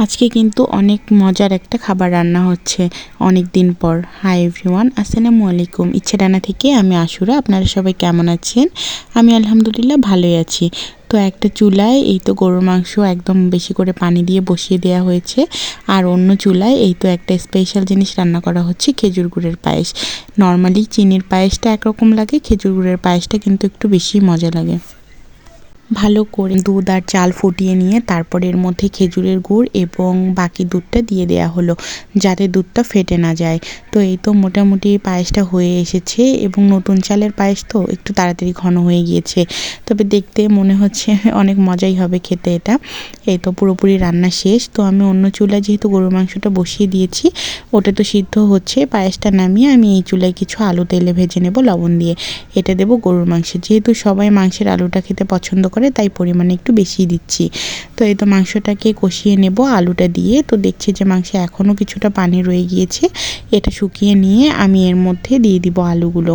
আজকে কিন্তু অনেক মজার একটা খাবার রান্না হচ্ছে অনেক দিন পর। হাই এভরিওয়ান আসসালামু আলাইকুম। ইচ্ছে ডানা থেকে আমি আশুরা, আপনারা সবাই কেমন আছেন? আমি আলহামদুলিল্লাহ ভালোই আছি। তো একটা চুলায় এই তো গরুর মাংস একদম বেশি করে পানি দিয়ে বসিয়ে দেওয়া হয়েছে, আর অন্য চুলায় এই তো একটা স্পেশাল জিনিস রান্না করা হচ্ছে, খেজুর গুড়ের পায়েস। নর্মালি চিনির পায়েসটা একরকম লাগে, খেজুর গুড়ের পায়েসটা কিন্তু একটু বেশি মজা লাগে। ভালো করে দুধ আর চাল ফুটিয়ে নিয়ে তারপর এর মধ্যে খেজুরের গুড় এবং বাকি দুধটা দিয়ে দেয়া হলো, যাতে দুধটা ফেটে না যায়। তো এই তো মোটামুটি পায়েসটা হয়ে এসেছে এবং নতুন চালের পায়েস তো একটু তাড়াতাড়ি ঘন হয়ে গিয়েছে। তবে দেখতে মনে হচ্ছে অনেক মজাই হবে খেতে এটা। এই তো পুরোপুরি রান্না শেষ। তো আমি অন্য চুলায় যেহেতু গরুর মাংসটা বসিয়ে দিয়েছি, ওটা তো সিদ্ধ হচ্ছে। পায়েসটা নামিয়ে আমি এই চুলায় কিছু আলু তেলে ভেজে নেব লবণ দিয়ে। এটা দেবো গরুর মাংসে। যেহেতু সবাই মাংসের আলুটা খেতে পছন্দ করে তাই পরিমাণে একটু বেশি দিচ্ছি। তো এই তো মাংসটাকে কষিয়ে নেব, আলুটা দিয়ে। তো দেখছি যে মাংসে এখনও কিছুটা পানি রয়ে গিয়েছে। এটা শুকিয়ে নিয়ে আমি এর মধ্যে দিয়ে দিব আলুগুলো।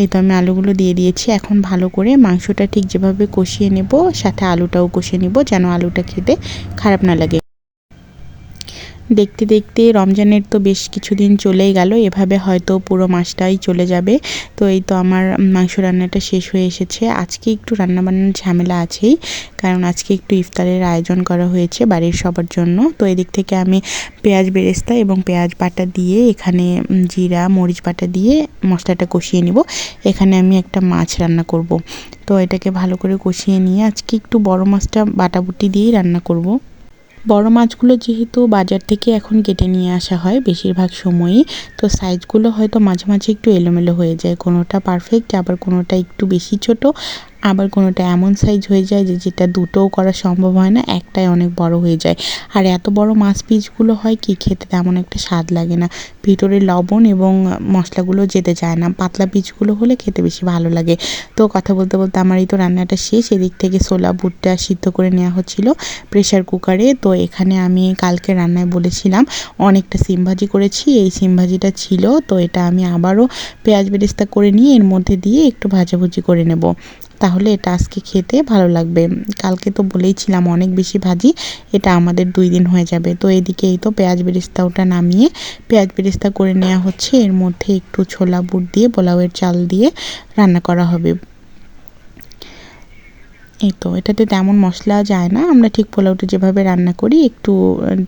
এই তো আমি আলুগুলো দিয়ে দিয়েছি। এখন ভালো করে মাংসটা ঠিক যেভাবে কষিয়ে নেব, সাথে আলুটাও কষিয়ে নেব যেন আলুটা খেতে খারাপ না লাগে। দেখতে দেখতে রমজানের তো বেশ কিছুদিন চলেই গেল, এভাবে হয়তো পুরো মাসটাই চলে যাবে। তো এই তো আমার মাংস রান্নাটা শেষ হয়ে এসেছে। আজকে একটু রান্নাবান্নার ঝামেলা আছেই, কারণ আজকে একটু ইফতারের আয়োজন করা হয়েছে বাড়ির সবার জন্য। তো এদিক থেকে আমি পেঁয়াজ বেরেস্তা এবং পেঁয়াজ বাটা দিয়ে এখানে জিরা, মরিচ বাটা দিয়ে মশলাটা কষিয়ে নিব। এখানে আমি একটা মাছ রান্না করব। তো এটাকে ভালো করে কষিয়ে নিয়ে আজকে একটু বড় মাছটা বাটাবুটি দিয়েই রান্না করব। বড় মাছগুলো যেহেতু বাজার থেকে এখন কেটে নিয়ে আসা হয় বেশিরভাগ সময়ই, তো সাইজগুলো হয়তো মাঝে মাঝে একটু এলোমেলো হয়ে যায়। কোনোটা পারফেক্ট আবার কোনোটা একটু বেশি ছোট। আবার কোনোটা এমন সাইজ হয়ে যায় যে যেটা দুটোও করা সম্ভব হয় না, একটাই অনেক বড় হয়ে যায়। আর এত বড় মাছ পিসগুলো হয় কি খেতে তেমন একটা স্বাদ লাগে না। ভিতরে লবণ এবং মশলাগুলো যেতে চায় না। পাতলা পিচগুলো হলে খেতে বেশি ভালো লাগে। তো কথা বলতে বলতে আমার এই তো রান্নাটা শেষ। এদিক থেকে সোলা বুটটা সিদ্ধ করে নেওয়া হচ্ছিল প্রেশার কুকারে তো এখানে আমি কালকে রান্নায় বলেছিলাম অনেকটা সিম ভাজি করেছি। এই সিম ভাজিটা ছিল। তো এটা আমি আবারও পেঁয়াজ বেরেস্তা করে নিয়ে এর মধ্যে দিয়ে একটু ভাজাভুজি করে নেব। তাহলে এটা আজকে খেতে ভালো লাগবে। কালকে তো বলেইছিলাম অনেক বেশি ভাজি, এটা আমাদের দুই দিন হয়ে যাবে। তো এদিকে এই তো পেঁয়াজ বেরেস্তা ওটা নামিয়ে, পেঁয়াজ বেরেস্তা করে নেওয়া হচ্ছে। এর মধ্যে একটু ছোলা বুট দিয়ে, পোলাওয়ের চাল দিয়ে রান্না করা হবে। এই তো, এটাতে তেমন মশলা যায় না। আমরা ঠিক পোলাওটা যেভাবে রান্না করি, একটু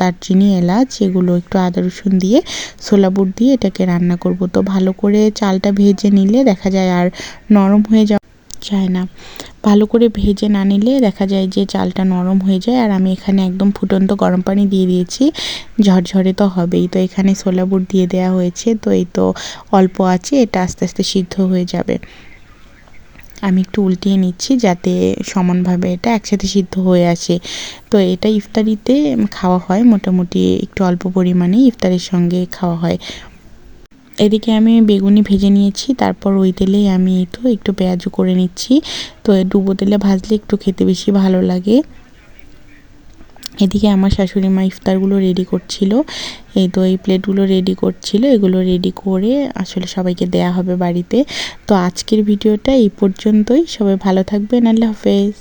দারচিনি, এলাচ, এগুলো একটু আদা রসুন দিয়ে, ছোলা বুট দিয়ে এটাকে রান্না করব। তো ভালো করে চালটা ভেজে নিলে দেখা যায় আর নরম হয়ে যাওয়া যায় না। ভালো করে ভেজে না নিলে দেখা যায় যে চালটা নরম হয়ে যায় আর আমি এখানে একদম ফুটন্ত গরম পানি দিয়ে দিয়েছি। ঝরঝরে তো হবেই। তো এখানে বুট দিয়ে দেওয়া হয়েছে। তো এই তো অল্প আছে, এটা আস্তে আস্তে সিদ্ধ হয়ে যাবে। আমি একটু উল্টিয়ে নিচ্ছি যাতে সমানভাবে এটা একসাথে সিদ্ধ হয়ে আসে। তো এটা ইফতারিতে খাওয়া হয়। মোটামুটি একটু অল্প পরিমাণে ইফতারের সঙ্গে খাওয়া হয়। এদিকে আমি বেগুনি ভেজে নিয়েছি, তারপর ওই তেলেই আমি তো একটু পেঁয়াজও করে নিচ্ছি। তো ডুবো তেলে ভাজলে একটু খেতে বেশি ভালো লাগে। এদিকে আমার শাশুড়ি মা ইফতারগুলো রেডি করছিল। এই তো এই প্লেটগুলো রেডি করছিল, এগুলো রেডি করে আসলে সবাইকে দেয়া হবে বাড়িতে। তো আজকের ভিডিওটা এই পর্যন্তই। সবাই ভালো থাকবেন, আল্লাহ হাফেজ।